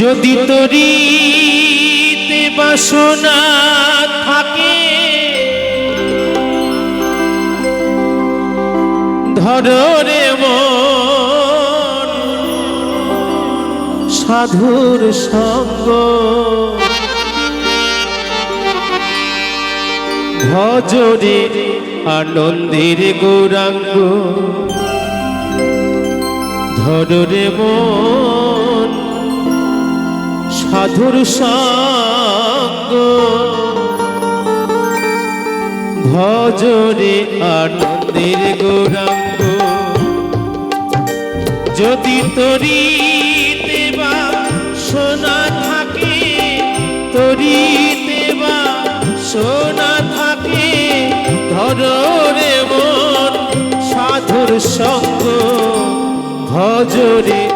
যদি তরিতে বাসনা থাকে ধরে মন সাধুর সঙ্গ। ভজরে আনন্দের গৌরাঙ্গ ধরে মন সাধুর সঙ্গ। ভজরে আনন্দের গৌরাঙ্গ। যদি তরিতে বা সোনা থাকে তরিতে দেবা সোনা থাকে, ধরে মন সাধুর সঙ্গ। ভজরে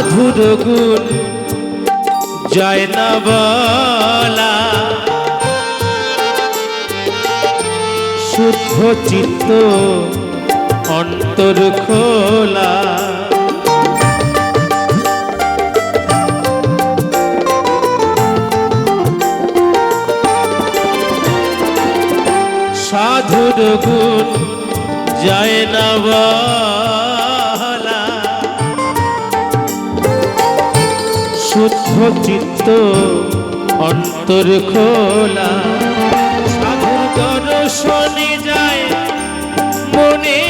সাধুর গুণ যায় না বলা। শুদ্ধ চিত্ত অন্তর খোলা। সাধুর গুণ যায় না বলা। শুদ্ধ চিত্ত অন্তর খোলা। সাধু দর্শনে যায় মনের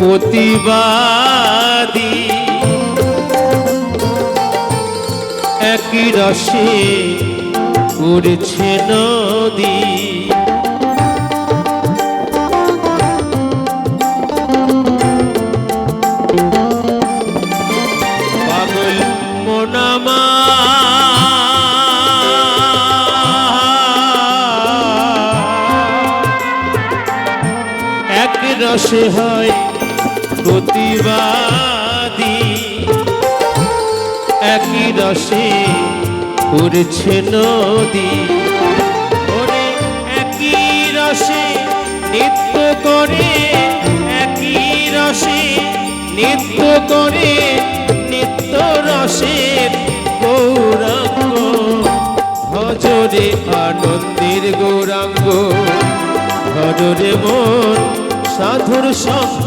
প্রতিবাদী। একই রসে উড়ছে নদী। পাগল হয় প্রতিবাদী। একই রসে উড়ছে নদী। ওরে একই রসে নৃত্য করে, একই রসে নৃত্য করে, নিত্য রসের গৌরাঙ্গ। ভজরে আনন্দের গৌরাঙ্গ, ভজরে মন সাধুর সঙ্গ।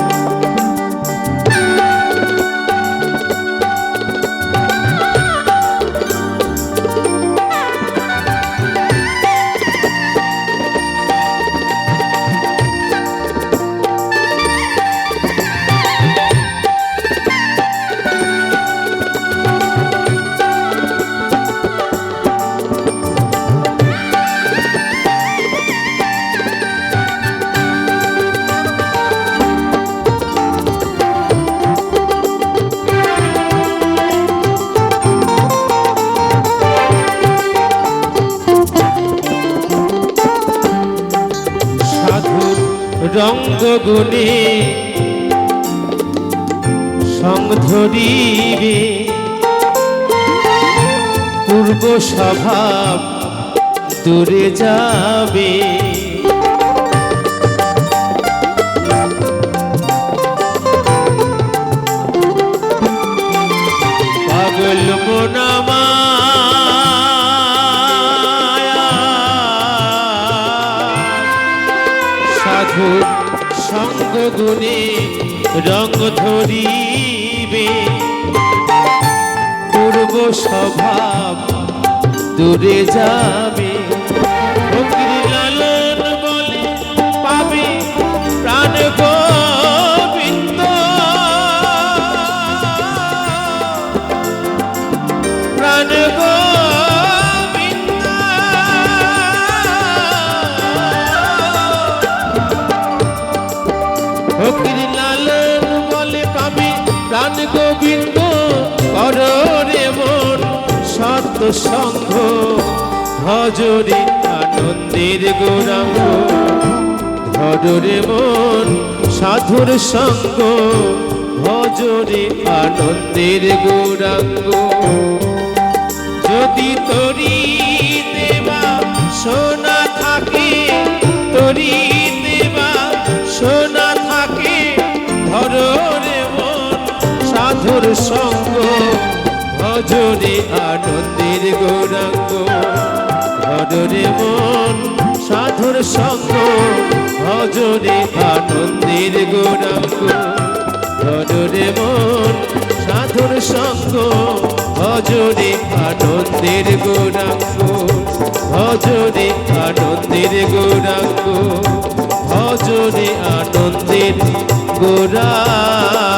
রঙ্গ গুণে সঙ্গ পূর্ব স্বভাব দূরে যাবে। সঙ্গ গুণে রঙ ধরিবে। পূর্ব স্বভাব দূরে যাবে গোবিন্দ কররে মন সত সঙ্গ। ভজরে আনন্দের গৌরাঙ্গ। ধরে মন সাধুর সঙ্গ। ভজরে আনন্দের গৌরাঙ্গ। যদি তরি দেবা সোনা সাধুর সঙ্গ ভজরে আনন্দের গৌরাঙ্গ। রে মন সাধুর সঙ্গ ভজরে আনন্দের গৌরাঙ্গ। ধরে মন সাধুর সঙ্গ ভজরে আনন্দের গৌরাঙ্গ। ভজরে আনন্দের গৌরাঙ্গ ভজরে আনন্দের গৌরাঙ্গ।